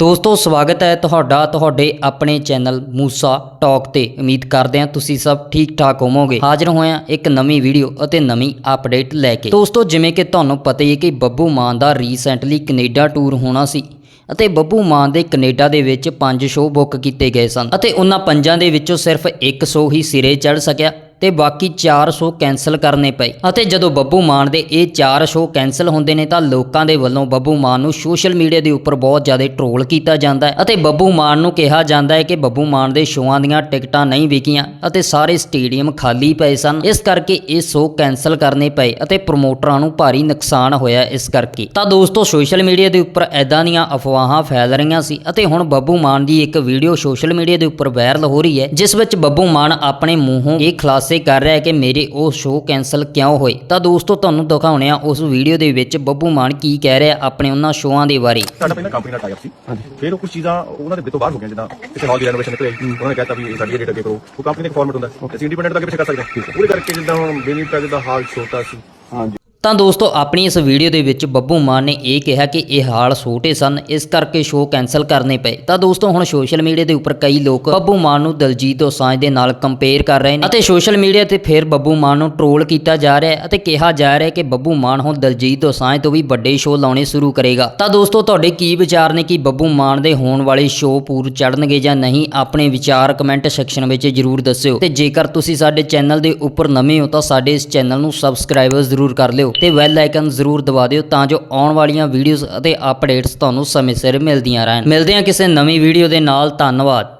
ਦੋਸਤੋ, ਸਵਾਗਤ ਹੈ ਤੁਹਾਡਾ, ਤੁਹਾਡੇ ਆਪਣੇ ਚੈਨਲ ਮੂਸਾ ਟਾਕ ਤੇ। ਉਮੀਦ ਕਰਦੇ ਹਾਂ ਤੁਸੀਂ ਸਭ ਠੀਕ ਠਾਕ ਹੋਵੋਗੇ। ਹਾਜ਼ਰ ਹੋਇਆ ਇੱਕ ਨਵੀਂ ਵੀਡੀਓ ਅਤੇ ਨਵੀਂ ਅਪਡੇਟ ਲੈ ਕੇ। ਦੋਸਤੋ, ਜਿਵੇਂ ਕਿ ਤੁਹਾਨੂੰ ਪਤਾ ਹੀ ਹੈ ਕਿ ਬੱਬੂ ਮਾਨ ਦਾ ਰੀਸੈਂਟਲੀ ਕੈਨੇਡਾ ਟੂਰ ਹੋਣਾ ਸੀ ਅਤੇ ਬੱਬੂ ਮਾਨ ਦੇ ਕੈਨੇਡਾ ਦੇ ਵਿੱਚ ਪੰਜ ਸ਼ੋਅ ਬੁੱਕ ਕੀਤੇ ਗਏ ਸਨ ਅਤੇ ਉਹਨਾਂ ਪੰਜਾਂ ਦੇ ਵਿੱਚੋਂ ਸਿਰਫ ਇੱਕ ਸ਼ੋਅ ਹੀ ਸਿਰੇ ਚੜ ਸਕਿਆ। ਤੇ ਬਾਕੀ 4 ਸ਼ੋਅ ਕੈਨਸਲ ਕਰਨੇ ਪਏ। ਅਤੇ ਜਦੋਂ ਬੱਬੂ ਮਾਨ ਦੇ ਇਹ 4 ਸ਼ੋਅ ਕੈਨਸਲ ਹੁੰਦੇ ਨੇ ਤਾਂ ਲੋਕਾਂ ਦੇ ਵੱਲੋਂ ਬੱਬੂ ਮਾਨ ਨੂੰ ਸੋਸ਼ਲ ਮੀਡੀਆ ਦੇ ਉੱਪਰ ਬਹੁਤ ਜ਼ਿਆਦਾ ਟ੍ਰੋਲ ਕੀਤਾ ਜਾਂਦਾ ਹੈ। ਅਤੇ ਬੱਬੂ ਮਾਨ ਨੂੰ ਕਿਹਾ ਜਾਂਦਾ ਹੈ ਕਿ ਬੱਬੂ ਮਾਨ ਦੇ ਸ਼ੋਆਂ ਦੀਆਂ ਟਿਕਟਾਂ ਨਹੀਂ ਵਿਕੀਆਂ ਅਤੇ ਸਾਰੇ ਸਟੇਡੀਅਮ ਖਾਲੀ ਪਏ ਸਨ। ਇਸ ਕਰਕੇ ਇਹ ਸ਼ੋਅ ਕੈਨਸਲ ਕਰਨੇ ਪਏ ਅਤੇ ਪ੍ਰਮੋਟਰਾਂ ਨੂੰ ਭਾਰੀ ਨੁਕਸਾਨ ਹੋਇਆ ਇਸ ਕਰਕੇ। ਤਾਂ ਦੋਸਤੋ ਸੋਸ਼ਲ ਮੀਡੀਆ ਦੇ ਉੱਪਰ ਐਦਾਂ ਦੀਆਂ ਅਫਵਾਹਾਂ ਫੈਲ ਰਹੀਆਂ ਸੀ ਅਤੇ ਹੁਣ ਬੱਬੂ ਮਾਨ ਦੀ ਇੱਕ ਵੀਡੀਓ ਸੋਸ਼ਲ ਮੀਡੀਆ ਦੇ ਉੱਪਰ ਵਾਇਰਲ ਹੋ ਰਹੀ ਹੈ, ਜਿਸ ਵਿੱਚ ਬੱਬੂ ਮਾਨ ਆਪਣੇ ਮੂੰਹੋਂ ਇਹ ਖਲਾਸ ਕਰ ਰਿਹਾ ਹੈ ਕਿ ਮੇਰੇ ਉਹ ਸ਼ੋਅ ਕੈਨਸਲ ਕਿਉਂ ਹੋਏ? ਤਾਂ ਦੋਸਤੋ ਤੁਹਾਨੂੰ ਦਿਖਾਉਣੇ ਆ ਉਸ ਵੀਡੀਓ ਦੇ ਵਿੱਚ ਬੱਬੂ ਮਾਨ ਕੀ ਕਹਿ ਰਿਹਾ ਆਪਣੇ ਉਹਨਾਂ ਸ਼ੋਆਂ ਦੇ ਬਾਰੇ। ਸਾਡਾ ਪਹਿਲਾਂ ਕੰਪਨੀ ਨਾਲ ਟਾਈ ਸੀ। ਫਿਰ ਉਹ ਕੁਝ ਚੀਜ਼ਾਂ ਉਹਨਾਂ ਦੇ ਬਿੱਤੋਂ ਬਾਹਰ ਹੋ ਗਈਆਂ ਜਿੱਦਾਂ ਕਿਸੇ ਹਾਲ ਦੀ ਰੈਨੋਵੇਸ਼ਨ ਨਿਕਲੇ ਉਹਨਾਂ ਨੇ ਕਹਿਤਾ ਵੀ ਇਹ ਸਾਡੀ ਰੇਟ ਅੱਗੇ ਕਰੋ। ਉਹ ਕੰਪਨੀ ਦਾ ਫਾਰਮੈਟ ਹੁੰਦਾ। ਹੈ। ਅਸੀਂ ਇੰਡੀਪੈਂਡੈਂਟ ਅੱਗੇ ਪਿੱਛੇ ਕਰ ਸਕਦੇ ਹਾਂ। ਪੂਰੇ ਕਰਕੇ ਜਿੱਦਾਂ ਹੁਣ ਬੇਨੀ ਦਾ ਹਾਲ ਛੋਟਾ ਸੀ। ਤਾਂ ਦੋਸਤੋ, ਆਪਣੀ ਇਸ ਵੀਡੀਓ ਦੇ ਵਿੱਚ ਬੱਬੂ ਮਾਨ ਨੇ ਇਹ ਕਿਹਾ ਕਿ ਇਹ ਹਾਲ ਛੋਟੇ ਸਨ, ਇਸ ਕਰਕੇ ਸ਼ੋਅ ਕੈਨਸਲ ਕਰਨੇ ਪਏ। ਤਾਂ ਦੋਸਤੋ, ਹੁਣ ਸੋਸ਼ਲ ਮੀਡੀਆ ਦੇ ਉੱਪਰ ਕਈ ਲੋਕ ਬੱਬੂ ਮਾਨ ਨੂੰ ਦਲਜੀਤ ਦੋਸਾਂਝ ਦੇ ਨਾਲ ਕੰਪੇਅਰ ਕਰ ਰਹੇ ਨੇ ਅਤੇ ਸੋਸ਼ਲ ਮੀਡੀਆ ਤੇ ਫਿਰ ਬੱਬੂ ਮਾਨ ਨੂੰ ਟ੍ਰੋਲ ਕੀਤਾ ਜਾ ਰਿਹਾ ਹੈ ਅਤੇ ਕਿਹਾ ਜਾ ਰਿਹਾ ਹੈ ਕਿ ਬੱਬੂ ਮਾਨ ਹੁਣ ਦਲਜੀਤ ਦੋਸਾਂਝ ਤੋਂ ਵੀ ਵੱਡੇ ਸ਼ੋਅ ਲਾਉਣੇ ਸ਼ੁਰੂ ਕਰੇਗਾ। ਤਾਂ ਦੋਸਤੋ, ਤੁਹਾਡੇ ਕੀ ਵਿਚਾਰ ਨੇ ਕਿ ਬੱਬੂ ਮਾਨ ਦੇ ਹੋਣ ਵਾਲੇ ਸ਼ੋਅ ਪੂਰ ਚੜਨਗੇ ਜਾਂ ਨਹੀਂ? ਆਪਣੇ ਵਿਚਾਰ ਕਮੈਂਟ ਸੈਕਸ਼ਨ ਵਿੱਚ ਜਰੂਰ ਦੱਸਿਓ ਤੇ ਜੇਕਰ ਤੁਸੀਂ ਸਾਡੇ ਚੈਨਲ ਦੇ ਉੱਪਰ ਨਵੇਂ ਹੋ ਤਾਂ ਸਾਡੇ ਇਸ ਚੈਨਲ ਨੂੰ ਸਬਸਕ੍ਰਾਈਬ ਜ਼ਰੂਰ ਕਰ ਲਿਓ। ਤੇ ਬੈਲ ਆਈਕਨ ਜ਼ਰੂਰ ਦਬਾ ਦਿਓ ਤਾਂ ਜੋ ਆਉਣ ਵਾਲੀਆਂ ਵੀਡੀਓਜ਼ ਅਤੇ ਅਪਡੇਟਸ ਤੁਹਾਨੂੰ ਸਮੇਂ ਸਿਰ ਮਿਲਦੀਆਂ ਰਹਿਣ। ਮਿਲਦੇ ਹਾਂ ਕਿਸੇ ਨਵੀਂ ਵੀਡੀਓ ਦੇ ਨਾਲ। ਧੰਨਵਾਦ।